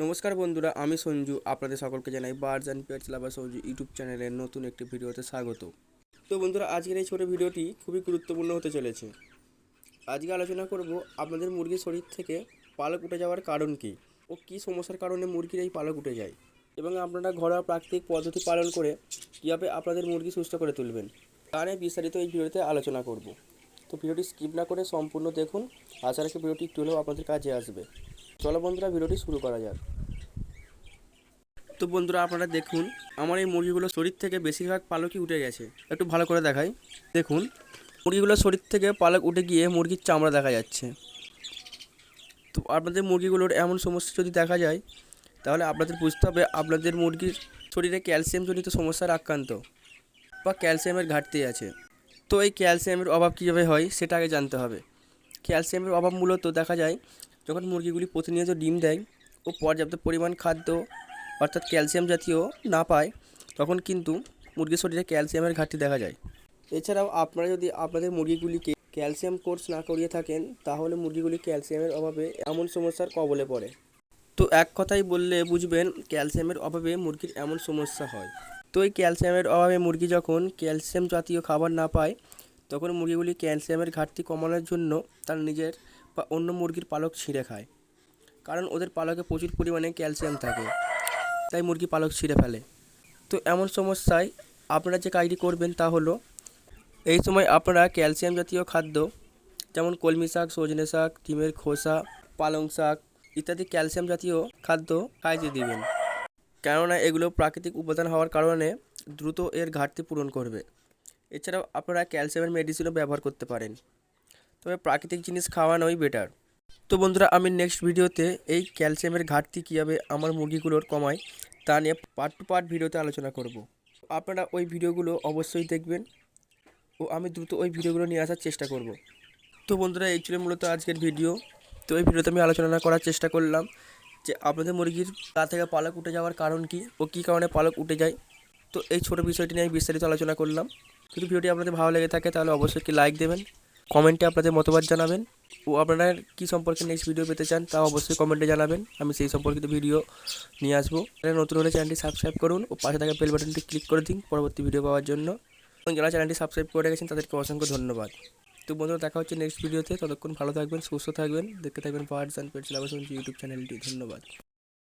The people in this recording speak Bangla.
নমস্কার বন্ধুরা, আমি সঞ্জু, আপনাদের সকলকে জানাই birds and pets lover Sanju YouTube চ্যানেলের নতুন একটি ভিডিওতে স্বাগত। তো বন্ধুরা, আজকের এই ছোটো ভিডিওটি খুবই গুরুত্বপূর্ণ হতে চলেছে। আজকে আলোচনা করব আপনাদের মুরগির শরীর থেকে পালক উঠে যাওয়ার কারণ কী ও কী সমস্যার কারণে মুরগির এই পালক উঠে যায় এবং আপনারা ঘরোয়া প্রাকৃতিক পদ্ধতি পালন করে কীভাবে আপনাদের মুরগি সুস্থ করে তুলবেন তা নিয়ে বিস্তারিত এই ভিডিওতে আলোচনা করব। তো ভিডিওটি স্কিপ না করে সম্পূর্ণ দেখুন। আশা রাখি ভিডিওটি একটু হলেও আপনাদের কাজে আসবে। চলো বন্ধুরা ভিডিওটি শুরু করা যাক। তো বন্ধুরা আপনারা দেখুন, আমার এই মুরগিগুলো শরীর থেকে বেশিরভাগ পালকই উঠে গেছে। একটু ভালো করে দেখাই। দেখুন মুরগিগুলোর শরীর থেকে পালক উঠে গিয়ে মুরগির চামড়া দেখা যাচ্ছে। তো আপনাদের মুরগিগুলোর এমন সমস্যা যদি দেখা যায়, তাহলে আপনাদের বুঝতে হবে আপনাদের মুরগির শরীরে ক্যালসিয়ামজনিত সমস্যার আক্রান্ত বা ক্যালসিয়ামের ঘাটতি আছে। তো এই ক্যালসিয়ামের অভাব কীভাবে হয়, সেটা আগে জানতে হবে। ক্যালসিয়ামের অভাব মূলত দেখা যায় যখন মুরগিগুলি প্রতিনিয়ত ডিম দেয় ও পর্যাপ্ত পরিমাণ খাদ্য, অর্থাৎ ক্যালসিয়াম জাতীয় না পায়, তখন কিন্তু মুরগির শরীরে ক্যালসিয়ামের ঘাটতি দেখা যায়। এছাড়াও আপনারা যদি আপনাদের মুরগিগুলিকে ক্যালসিয়াম কোর্স না করিয়ে থাকেন, তাহলে মুরগিগুলি ক্যালসিয়ামের অভাবে এমন সমস্যার কবলে পড়ে। তো এক কথাই বললে বুঝবেন, ক্যালসিয়ামের অভাবে মুরগির এমন সমস্যা হয়। তো এই ক্যালসিয়ামের অভাবে মুরগি যখন ক্যালসিয়াম জাতীয় খাবার না পায় তখন মুরগিগুলি ক্যালসিয়ামের ঘাটতি কমানোর জন্য তার নিজের বা অন্য মুরগির পালক ছিঁড়ে খায়। কারণ ওদের পালকে প্রচুর পরিমাণে ক্যালসিয়াম থাকে। তাই মুরগি পালক ছিঁড়ে ফেলে। তো এমন সমস্যায় আপনারা যে কাজটি করবেন তা হলো, এই সময় আপনারা ক্যালসিয়াম জাতীয় খাদ্য যেমন কলমি শাক, সজনে শাক, ডিমের খোসা, পালং শাক ইত্যাদি ক্যালসিয়াম জাতীয় খাদ্য খাইতে দিবেন। কেননা এগুলো প্রাকৃতিক উপাদান হওয়ার কারণে দ্রুত এর ঘাটতি পূরণ করবে। এছাড়াও আপনারা ক্যালসিয়ামের মেডিসিনও ব্যবহার করতে পারেন। তবে প্রাকৃতিক জিনিস খাওয়ানোই বেটার তো বন্ধুরা, আমি নেক্সট ভিডিওতে এই ক্যালসিয়ামের ঘাটতি কীভাবে আমার মুরগিগুলোর কমায় তা নিয়ে পার্ট টু পার্ট ভিডিওতে আলোচনা করব। আপনারা ওই ভিডিওগুলো অবশ্যই দেখবেন ও আমি দ্রুত ওই ভিডিওগুলো নিয়ে আসার চেষ্টা করব। তো বন্ধুরা, এই ছিল মূলত আজকের ভিডিও তো এই ভিডিওতে আমি আলোচনা করার চেষ্টা করলাম যে আপনাদের মুরগির গা থেকে পালক উঠে যাওয়ার কারণ কি ও কী কারণে পালক উঠে যায়। তো এই ছোটো বিষয়টি নিয়ে আমি বিস্তারিত আলোচনা করলাম। যদি ভিডিওটি আপনাদের ভালো লেগে থাকে, তাহলে অবশ্যই একটি লাইক দেবেন, কমেন্টে আপনাদের মতামত জানাবেন, ও আপনারা কী সম্পর্কে নেক্সট ভিডিও পেতে চান তা অবশ্যই কমেন্টে জানাবেন। আমি সেই সম্পর্কিত ভিডিও নিয়ে আসব। চ্যানেল নতুন হলে চ্যানেলটি সাবস্ক্রাইব করুন ও পাশে থাকা বেল বাটনটি ক্লিক করে দিন পরবর্তী ভিডিও পাওয়ার জন্য। এবং যারা চ্যানেলটি সাবস্ক্রাইব করে রেখেছেন, তাদেরকে অসংখ্য ধন্যবাদ। তো বন্ধুরা, দেখা হচ্ছে নেক্সট ভিডিওতে ততক্ষণ ভালো থাকবেন, সুস্থ থাকবেন। দেখতে থাকবেন birds and pets lover YouTube চ্যানেলটি ধন্যবাদ।